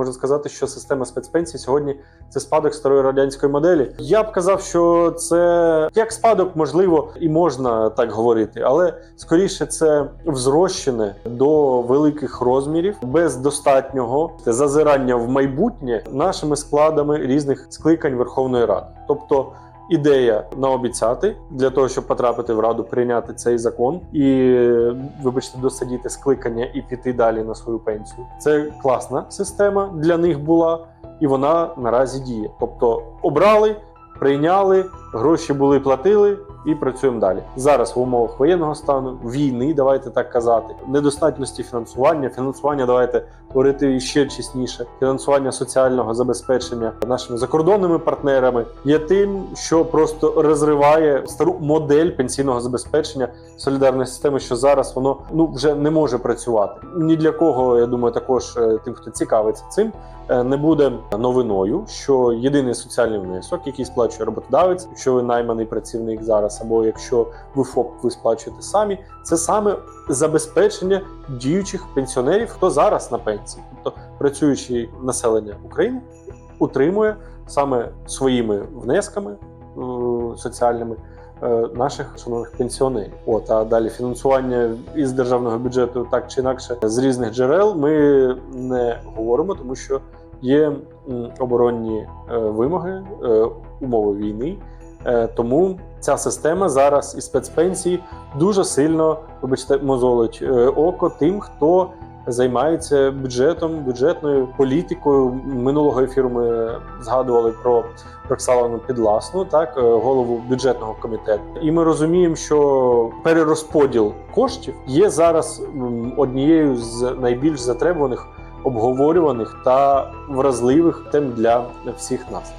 можна сказати, що система спецпенсій сьогодні це спадок старої радянської моделі. Я б казав, що це як спадок, можливо, і можна так говорити, але скоріше це взрощене до великих розмірів без достатнього зазирання в майбутнє нашими складами різних скликань Верховної Ради. Тобто ідея наобіцяти для того, щоб потрапити в раду, прийняти цей закон і, вибачте, досидіти скликання і піти далі на свою пенсію. Це класна система для них була, і вона наразі діє. Тобто обрали, прийняли, гроші були, платили. І працюємо далі зараз в умовах воєнного стану, війни, давайте так казати, недостатності фінансування. Фінансування давайте говорити ще чесніше. Фінансування соціального забезпечення нашими закордонними партнерами є тим, що просто розриває стару модель пенсійного забезпечення солідарної системи, що зараз воно ну вже не може працювати. Ні для кого я думаю, також е, тим, хто цікавиться цим, е, не буде новиною, що єдиний соціальний внесок, який сплачує роботодавець, якщо ви найманий працівник зараз, або якщо ви ФОП, ви сплачуєте самі, це саме забезпечення діючих пенсіонерів, хто зараз на пенсії, тобто працюючи населення України, утримує саме своїми внесками е, соціальними. е, Наших шановних пенсіонерів, от а далі фінансування із державного бюджету так чи інакше з різних джерел ми не говоримо, тому що є оборонні е, вимоги, умови війни. Тому ця система зараз і спецпенсії дуже сильно, вибачте, мозолить е, око тим, хто займається бюджетом, бюджетною політикою. Минулого ефіру ми згадували про Роксалану Підласну, так е, голову бюджетного комітету. І ми розуміємо, що перерозподіл коштів є зараз однією з найбільш затребуваних, обговорюваних та вразливих тем для всіх нас.